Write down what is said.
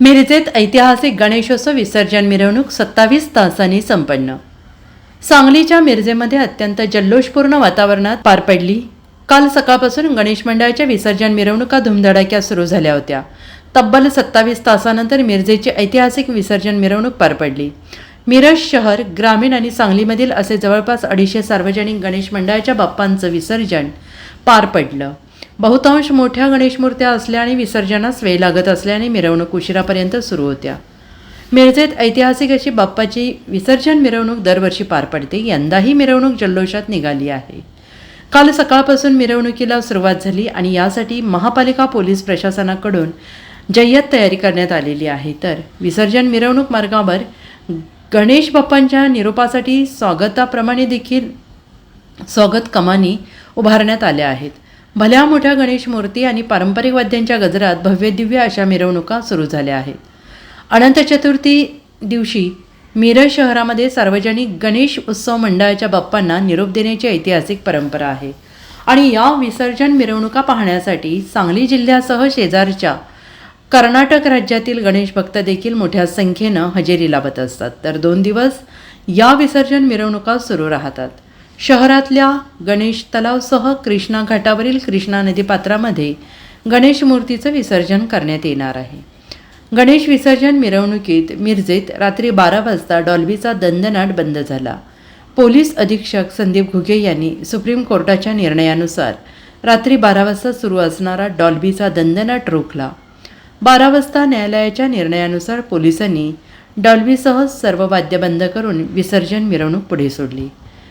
मिरजेत ऐतिहासिक गणेशोत्सव विसर्जन मिरवणूक सत्तावीस तासांनी संपन्न. सांगलीच्या मिरजेमध्ये अत्यंत जल्लोषपूर्ण वातावरणात पार पडली. काल सकाळपासून गणेश मंडळाच्या विसर्जन मिरवणुका धुमधडाक्या सुरू झाल्या होत्या. तब्बल सत्तावीस तासानंतर मिरजेची ऐतिहासिक विसर्जन मिरवणूक पार पडली. मिरज शहर ग्रामीण आणि सांगलीमधील असे जवळपास अडीचशे सार्वजनिक गणेश मंडळाच्या बाप्पांचं विसर्जन पार पडलं. बहुतांश मोठ्या गणेशमूर्त्या असल्या आणि विसर्जनास वेळ लागत असल्याने मिरवणूक उशिरापर्यंत सुरू होत्या. मिरजेत ऐतिहासिक अशी बाप्पाची विसर्जन मिरवणूक दरवर्षी पार पडते यंदाही मिरवणूक जल्लोषात निघाली आहे. काल सकाळपासून मिरवणुकीला सुरुवात झाली आणि यासाठी महापालिका पोलीस प्रशासनाकडून जय्यत तयारी करण्यात आलेली आहे. तर विसर्जन मिरवणूक मार्गावर गणेश बाप्पांच्या निरोपासाठी स्वागताप्रमाणे देखील स्वागत कमानी उभारण्यात आल्या आहेत. भल्या मोठ्या गणेश मूर्ती आणि पारंपरिक वाद्यांच्या गजरात भव्य दिव्य अशा मिरवणुका सुरू झाल्या आहेत. अनंत चतुर्थी दिवशी मिरज शहरामध्ये सार्वजनिक गणेश उत्सव मंडळाच्या बाप्पांना निरोप देण्याची ऐतिहासिक परंपरा आहे. आणि या विसर्जन मिरवणुका पाहण्यासाठी सांगली जिल्ह्यासह शेजारच्या कर्नाटक राज्यातील गणेश भक्त देखील मोठ्या संख्येनं हजेरी लावत असतात. तर दोन दिवस या विसर्जन मिरवणुका सुरू राहतात. शहरातल्या गणेश तलावसह कृष्णा घाटावरील कृष्णा नदीपात्रामध्ये गणेश मूर्तीचं विसर्जन करण्यात येणार आहे. गणेश विसर्जन मिरवणुकीत मिरजेत रात्री बारा वाजता डॉल्बीचा दंदनाट बंद झाला. पोलीस अधीक्षक संदीप घुगे यांनी सुप्रीम कोर्टाच्या निर्णयानुसार रात्री बारा वाजता सुरू असणारा डॉल्बीचा दंदनाट रोखला. बारा वाजता न्यायालयाच्या निर्णयानुसार पोलिसांनी डॉल्बीसह सर्व वाद्य बंद करून विसर्जन मिरवणूक पुढे सोडली.